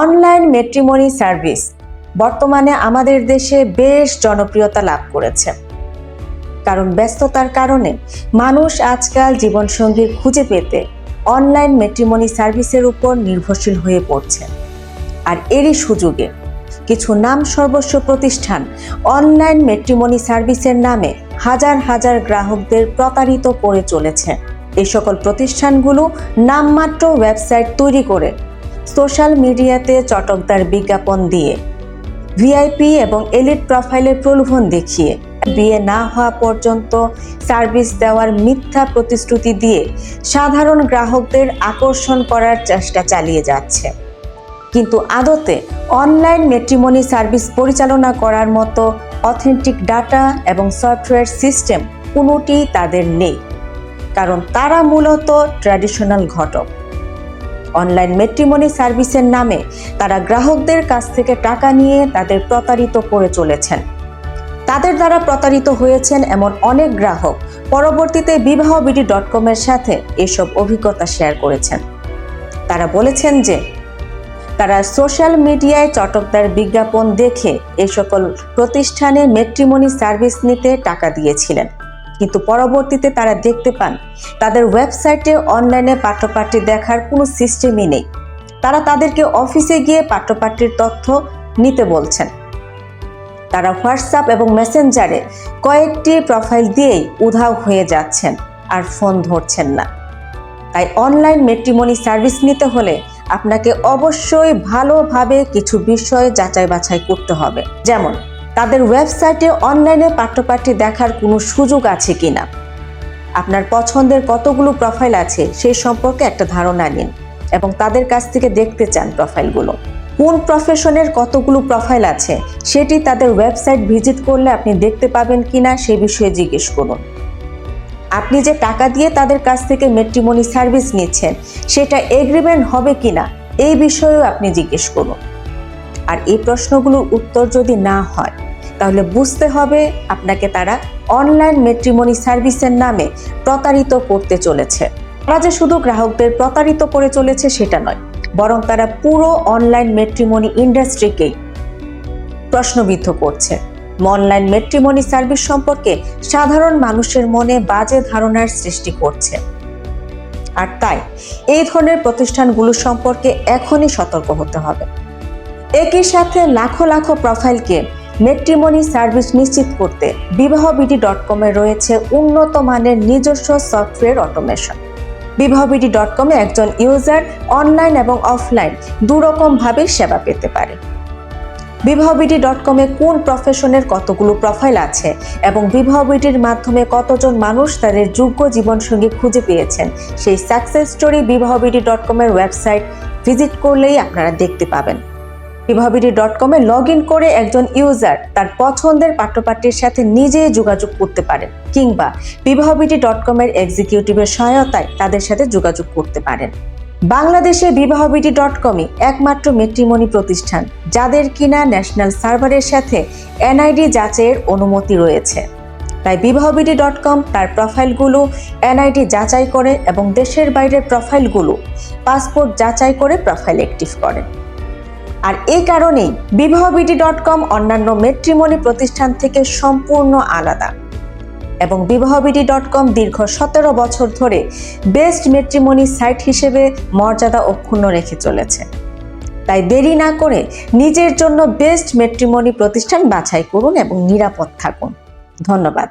Online মেট্রিমনি service বর্তমানে আমাদের দেশে বেশ জনপ্রিয়তা লাভ করেছে। কারণ ব্যস্ততার কারণে মানুষ আজকাল জীবনসঙ্গী খুঁজে পেতে অনলাইন মেট্রিমনি সার্ভিসের উপর নির্ভরশীল হয়ে পড়ছে। আর এরই সুযোগে কিছু নাম সর্বস্ব প্রতিষ্ঠান অনলাইন মেট্রিমনি সার্ভিসের নামে হাজার হাজার গ্রাহকদের প্রতারিত করে চলেছে। এই সকল প্রতিষ্ঠানগুলো নামমাত্র ওয়েবসাইট তৈরি করে সোশ্যাল মিডিয়াতে চটকদার বিজ্ঞাপন দিয়ে ভিআইপি এবং এলিট প্রোফাইলের প্রলোভন দেখিয়ে বিয়ে না হওয়া পর্যন্ত সার্ভিস দেওয়ার মিথ্যা প্রতিশ্রুতি দিয়ে সাধারণ গ্রাহকদের আকর্ষণ করার চেষ্টা চালিয়ে যাচ্ছে। কিন্তু আদতে অনলাইন মেট্রিমনি সার্ভিস পরিচালনা করার মতো অথেন্টিক ডাটা এবং সফটওয়্যার সিস্টেম কোনোটি তাদের নেই, কারণ তারা মূলত ট্র্যাডিশনাল ঘটক। অনলাইন মেট্রিমনি সার্ভিসের নামে তারা গ্রাহকদের কাছ থেকে টাকা নিয়ে তাদের প্রতারিত করে চলেছেন। তাদের দ্বারা প্রতারিত হয়েছেন এমন অনেক গ্রাহক। পরবর্তীতে বিবাহ বিডি ডট কমের সাথে এসব অভিজ্ঞতা শেয়ার করেছেন। তারা বলেছেন যে, তারা সোশ্যাল মিডিয়ায় চটকদার বিজ্ঞাপন দেখে এ সকল প্রতিষ্ঠানে মেট্রিমনি সার্ভিস নিতে টাকা দিয়েছিলেন। কিন্তু পরবর্তীতে তারা দেখতে পান, তাদের ওয়েবসাইটে অনলাইনে পাঠ্যপাঠ্য দেখার কোনো সিস্টেমই নেই। তারা তাদেরকে অফিসে গিয়ে পাঠ্যপাঠ্যের তথ্য নিতে বলছেন। তারা হোয়াটসঅ্যাপ এবং মেসেঞ্জারে কয়েকটি প্রোফাইল দিয়েই উধাও হয়ে যাচ্ছেন আর ফোন ধরছেন না। তাই অনলাইন মেট্রিমনি সার্ভিস নিতে হলে আপনাকে অবশ্যই ভালোভাবে কিছু বিষয় যাচাই বাছাই করতে হবে। যেমন তাদের ওয়েবসাইটে অনলাইনে পাঠ্যপাঠ্য দেখার কোনো সুযোগ আছে কি না আপনার পছন্দের কতগুলো প্রোফাইল আছে সেই সম্পর্কে একটা ধারণা নিন এবং তাদের কাছ থেকে দেখতে চান প্রোফাইলগুলো। কোন প্রফেশনের কতগুলো প্রোফাইল আছে সেটি তাদের ওয়েবসাইট ভিজিট করলে আপনি দেখতে পাবেন কি না সে বিষয়ে জিজ্ঞেস করুন। আপনি যে টাকা দিয়ে তাদের কাছ থেকে মেট্রিমনি সার্ভিস নিচ্ছেন সেটা এগ্রিমেন্ট হবে কিনা এই বিষয়েও আপনি জিজ্ঞেস করুন। আর এই প্রশ্নগুলোর উত্তর যদি না হয়, তাহলে বুঝতে হবে আপনাকে তারা অনলাইন মেট্রিমনি সার্ভিসের নামে প্রতারিত করতে চলেছে। তারা যে শুধু গ্রাহকদের প্রতারিত করে চলেছে সেটা নয়, বরং তারা পুরো অনলাইন মেট্রিমনি ইন্ডাস্ট্রিকেই প্রশ্নবিদ্ধ করছে। অনলাইন মেট্রিমনি সার্ভিস সম্পর্কে সাধারণ মানুষের মনে বাজে ধারণার সৃষ্টি করছে। আর তাই, এই ধরনের প্রতিষ্ঠানগুলো সম্পর্কে এখনই সতর্ক হতে হবে। একই সাথে লাখো লাখো প্রোফাইলকে মেট্রিমনি সার্ভিস নিশ্চিত করতে বিবাহবিডি ডট কমে রয়েছে উন্নত মানের নিজস্ব সফটওয়্যার অটোমেশন। বিবাহবিডি ডট কমে একজন ইউজার অনলাইন এবং অফলাইন দুরকমভাবে সেবা পেতে পারে। বিবাহবিডি ডট কমে কোন প্রফেশনের কতগুলো প্রোফাইল আছে এবং বিবাহবিডির মাধ্যমে কতজন মানুষ তাদের যোগ্য জীবনসঙ্গী খুঁজে পেয়েছেন, সেই সাকসেস স্টোরি বিবাহবিডি ডট কমের ওয়েবসাইট ভিজিট করলেই আপনারা দেখতে পাবেন। বিবাহবিডি ডট কমে লগ ইন করে একজন ইউজার তার পছন্দের পাঠ্যপাঠ্যের সাথে নিজেই যোগাযোগ করতে পারেন কিংবা বিবাহবিডি ডট কমের এক্সিকিউটিভের সহায়তায় তাদের সাথে যোগাযোগ করতে পারেন। বাংলাদেশে বিবাহবিডি ডট কমই একমাত্র মেট্রিমনি প্রতিষ্ঠান, যাদের কিনা ন্যাশনাল সার্ভারের সাথে এনআইডি যাচাইয়ের অনুমতি রয়েছে। তাই বিবাহবিডি ডট কম তার প্রোফাইলগুলো এনআইডি যাচাই করে এবং দেশের বাইরের প্রোফাইলগুলো পাসপোর্ট যাচাই করে প্রোফাইল অ্যাক্টিভ করে। আর এই কারণেই বিবাহবিডি ডট কম অন্যান্য মেট্রিমনি প্রতিষ্ঠান থেকে সম্পূর্ণ আলাদা। এবং বিবাহবিডি ডট কম দীর্ঘ সতেরো বছর ধরে বেস্ট মেট্রিমনি সাইট হিসেবে মর্যাদা অক্ষুণ্ণ রেখে চলেছে। তাই দেরি না করে নিজের জন্য বেস্ট মেট্রিমনি প্রতিষ্ঠান বাছাই করুন এবং নিরাপদ থাকুন। ধন্যবাদ।